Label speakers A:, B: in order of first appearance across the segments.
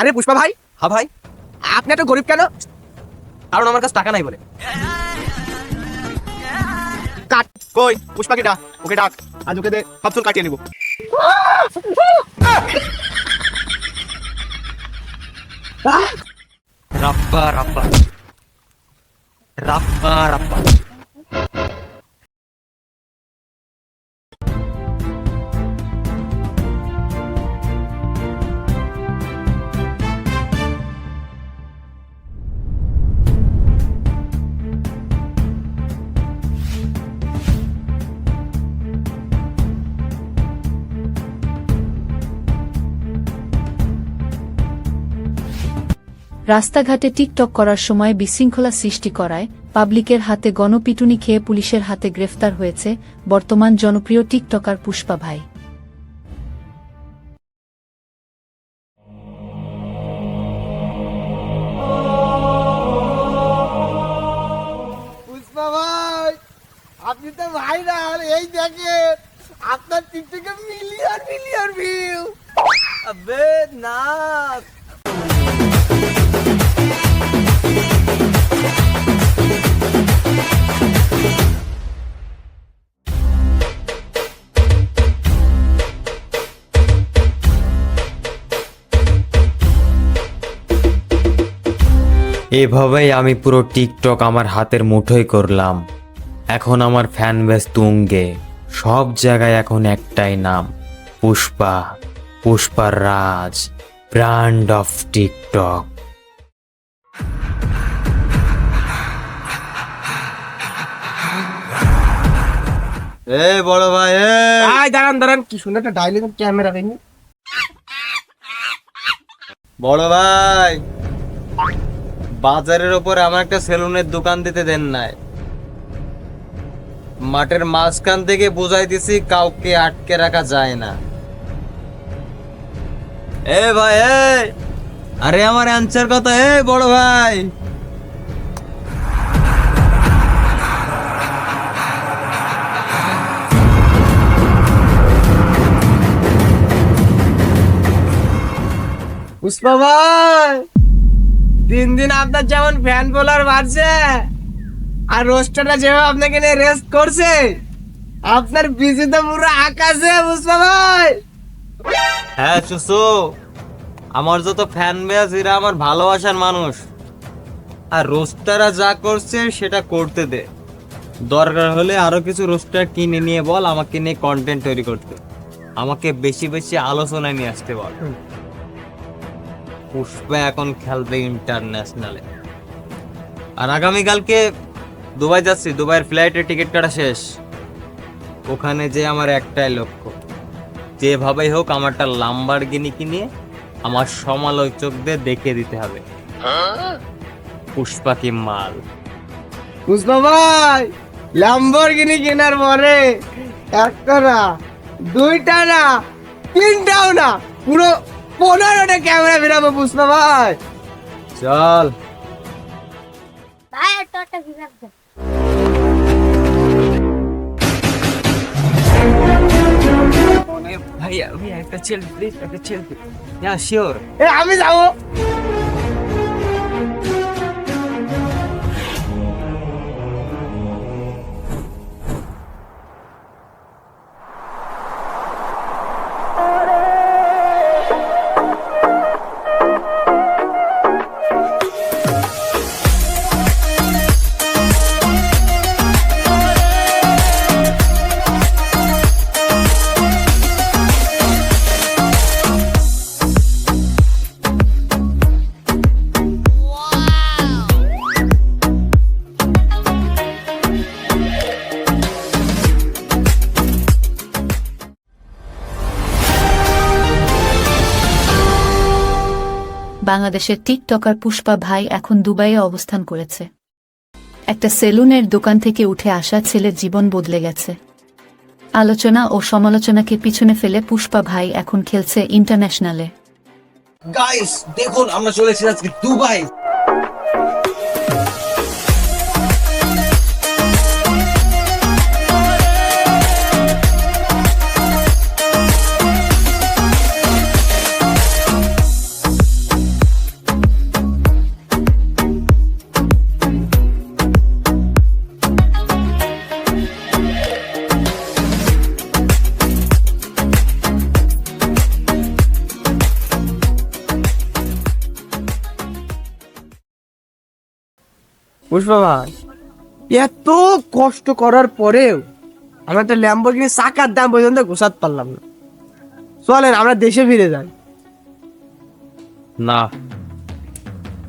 A: আরে পুষ্পা ভাই।
B: হ্যাঁ ভাই।
A: আপনি এত গরিব কেন?
B: কারণ আমার কাছে টাকা নাই বলে।
A: কাট। কই? পুষ্পাকে ডাক। ওকে ডাক। আজ ওকে দে। চুল কাটিয়ে নিব।
B: রাব্বা রাব্বা। রাব্বা রাব্বা।
C: রাস্তাঘাটে টিকটক করার সময় বিশৃঙ্খলা সৃষ্টি করায় পাবলিকের হাতে গণপিটুনি খেয়ে পুলিশের হাতে গ্রেফতার হয়েছে বর্তমান জনপ্রিয় টিকটকার পুষ্পা ভাই।
D: আপনি তো এই আপনার টিকটকে মিলিয়ন মিলিয়ন ভিউ
B: না।
E: এভাবেই আমি পুরো টিকটক আমার হাতের মুঠোয় করলাম। এখন আমার ফ্যান বেস তুঙ্গে। সব জায়গায় এখন একটাই নাম পুষ্পা পুষ্পার রাজ ব্র্যান্ড অফ টিকটক।
B: এ বড় ভাই এ।
A: আয় দাঁড়ান দাঁড়ান কি সুন্দর একটা ডায়লগ ক্যামেরা দেখি
B: বড় ভাই। বাজারের ওপরে আমার একটা সেলুনের দোকান দিতে দেন নাই। মাঠের মাঝখান থেকে বুঝাই দিছি কাউকে আটকে রাখা যায় না। এ ভাই আরে আমার অ্যান্সার কথা, এ বড় ভাই!
A: পুষ্পা ভাই! দিন দিন আপনার যেমন ফ্যান ফলোয়ার বাড়ছে আর রোস্টারটা যেভাবে আপনাকে নিয়ে রেস্ট করছে আপনার বিজি তো পুরো আকাশে পুষ্পা ভাই
B: হ্যাঁ সুসু আমার যত ফ্যান বেস এরা আমার ভালোবাসার মানুষ। আর রোস্টাররা যা করছে সেটা করতে দে। দরকার হলে আরও কিছু রোস্টার কিনে নিয়ে বল আমাকে নিয়ে কন্টেন্ট তৈরি করতে। আমাকে বেশি বেশি আলোচনায় নিয়ে আসতে বল। পুষ্পা এখন খেলবে ইন্টারন্যাশনালে আর আগামীকালকে দুবাই যাচ্ছি, দুবাইয়ের ফ্লাইটের টিকিট কাটা শেষ। ওখানে যে আমার একটাই লক্ষ্য, যেভাবেই হোক আমারটা লাম্বার গিনি কিনে আমার সমালোচকদের দেখে দিতে হবে। পুষ্পা কি মাল?
A: পুষ্পা ভাই ল্যাম্বরগিনি কেনার পরে একটা না, দুইটা না, তিনটাও না, পুরো পনেরোটা ক্যামেরা বেরাবো পুষ্পা ভাই
B: চল
F: ভাই একটা একটা বিভাগ দে।
B: ভাইয়া ভাইয়া একটা ছেলে প্লিজ একটা ছেলে হ্যাঁ শিওর
A: এ আমি যাব
C: বাংলাদেশের টিকটকার পুষ্পা ভাই এখন দুবাইয়ে অবস্থান করেছে। একটা সেলুনের দোকান থেকে উঠে আসা ছেলের জীবন বদলে গেছে। আলোচনা ও সমালোচনাকে পিছনে ফেলে পুষ্পা ভাই এখন খেলছে ইন্টারন্যাশনালে।
B: গাইস দেখুন, আমরা চলে এসেছি আজকে দুবাই।
A: পুষ্পা ভাই এত কষ্ট করার পরেও আমরা একটা ল্যাম্বোর্গিনি চাকার দাম পর্যন্ত গোসাত পারলাম না। চলেন আমরা দেশে ফিরে যাই।
B: না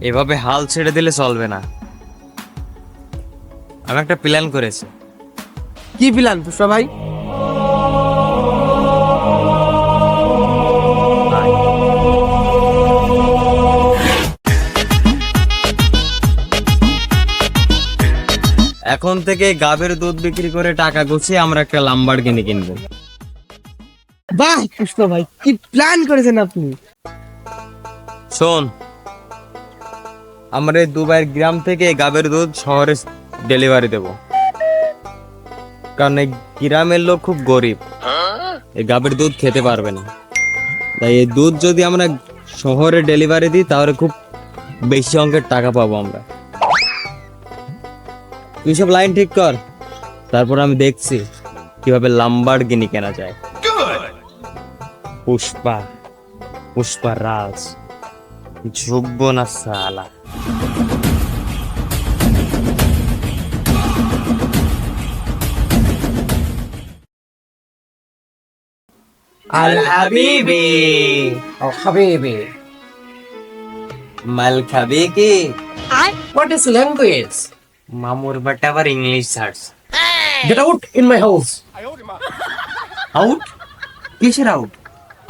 B: এভাবে হাল ছেড়ে দিলে চলবে না। আমি একটা প্ল্যান করেছি।
A: কি প্ল্যান পুষ্পা ভাই?
B: এখন থেকে গাবের দুধ বিক্রি করে টাকা গুছিয়ে আমরা একটা লাম্বার কিনে কিনবো।
A: বাহ পুষ্পা ভাই কি প্ল্যান করেছেন আপনি?
B: শোন আমরা এই দুবাইয়ের গ্রাম থেকে গাবের দুধ শহরে ডেলিভারি দেব। কারণ এই গ্রামের লোক খুব গরিব। এই গাবের দুধ খেতে পারবে না। তাই এই দুধ যদি আমরা শহরে ডেলিভারি দিই তাহলে খুব বেশি অঙ্কের টাকা পাবো আমরা। তুই সব লাইন ঠিক কর। তারপর আমি দেখছি কীভাবে লাম্বার গিনি কেনা যায়। পুষ্পা পুষ্পা রাজ ঝুঁকবো না সালা। আল হাবিবি।
A: ও হাবিবি।
B: মাল খাবে কি?
A: হোয়াট ইজ ল্যাঙ্গুয়েজ
B: মামুর বাট আবার English search
A: get out in my house
B: out কিসের আউট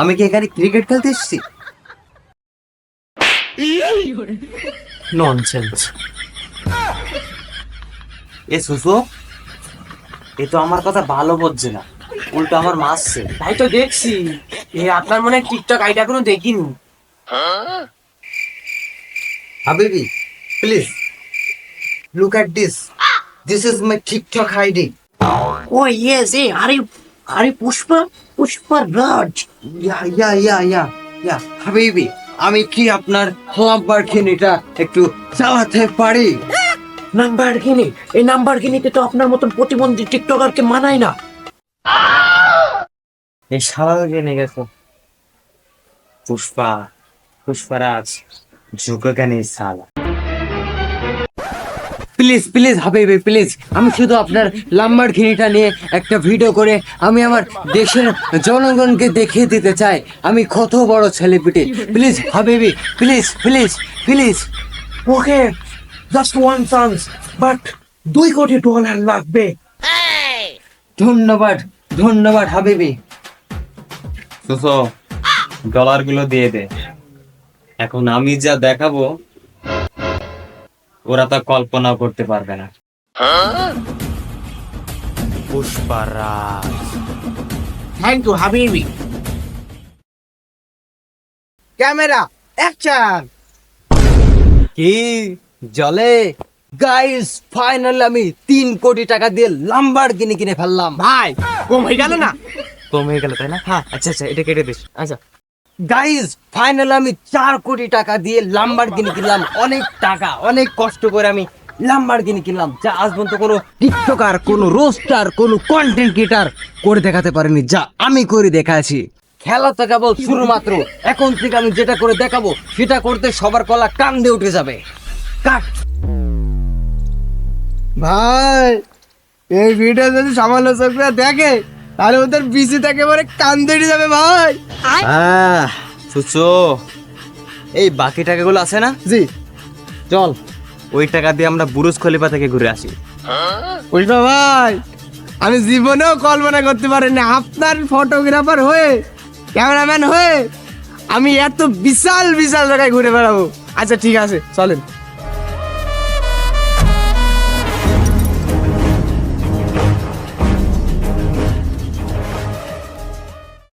B: আমি কি এখানে ক্রিকেট খেলতে এসেছি? ননসেন্স এ সুসু এ তো আমার কথা ভালো বুঝছে না। উল্টো আমার মারছে।
A: তাই তো দেখছি। এ আপনার মনে হয় টিকটক আইডা কোনো দেখিনি।
B: হাবিবি please look at this this is my TikTok ID
F: Oh yes, hey, are you are you Pushpa? Pushpa Raj.
B: Yeah yeah yeah yeah yeah হাবিবি আমি কি আপনার লাম্বারখিনিটা একটু চালাতে পারি?
F: নাম্বার কিনে এই নাম্বার কিনিতে তো আপনার মতন প্রতিবন্ধী টিকটকারকে মানায় না।
B: এই শালাকে কিনে গেছো। পুষ্পা পুষ্পারাজ ঝুঁকে কেন এই শালা?
G: প্লিজ প্লিজ হাবিবি প্লিজ আমি শুধু আপনার লাম্বার খিনিটা নিয়ে একটা ভিডিও করে আমি আমার দেশের জনগণকে দেখিয়ে দিতে চাই। আমি কত বড় সেলিব্রিটি প্লিজ হাবিবি please please please
F: okay just one chance but দুই কোটি ডলার লাগবে।
G: ধন্যবাদ ধন্যবাদ হাবিবি
B: সুসো ডলারগুলো দিয়ে দে। এখন আমি যা দেখাবো ওরা তা কল্পনা করতে পারবে না।
E: পুষ্পারাজ।
F: থ্যাংক ইউ হাবিবি
A: ক্যামেরা অ্যাকশন
G: কি জলে? গাইস ফাইনাল আমি তিন কোটি টাকা দিয়ে লাম্বার কিনে কিনে ফেললাম।
A: ভাই কম হয়ে গেল না।
B: কম হয়ে গেল তাই না? হ্যাঁ। আচ্ছা আচ্ছা এটা কেটে দিস।
A: আচ্ছা।
G: গাইস ফাইনাল আমি চার কোটি টাকা দিয়ে লাম্বার কিনে কিনলাম। অনেক টাকা, অনেক কষ্ট করে আমি লাম্বার কিনে কিনলাম, যা আজ পর্যন্ত কোনো টিকটকার, কোনো রোস্টার কোনো কন্টেন্ট ক্রিয়েটার করে দেখাতে পারেনি, যা আমি করে দেখাচ্ছি খেলা তো কেবল শুরু মাত্র, এখন থেকে আমি যেটা করে দেখাবো, সেটা করতে সবার কলা কান দিয়ে উঠে যাবে। কাট।
A: ভাই, এই ভিডিও যদি সমালোচকরা দেখে তাহলে ওদের বিসি একেবারে কান্দে যাবে ভাই।
B: হ্যাঁ সুসো এই বাকি টাকাগুলো আছে না?
A: জি।
B: চল ওই টাকা দিয়ে আমরা বুরুজ খলিফা থেকে ঘুরে আসি।
A: পুষ্পা ভাই আমি জীবনেও কল্পনা করতে পারিনি আপনার ফটোগ্রাফার হয়ে ক্যামেরাম্যান হয়ে আমি এত বিশাল বিশাল জায়গায় ঘুরে বেড়াবো। আচ্ছা ঠিক আছে চলেন।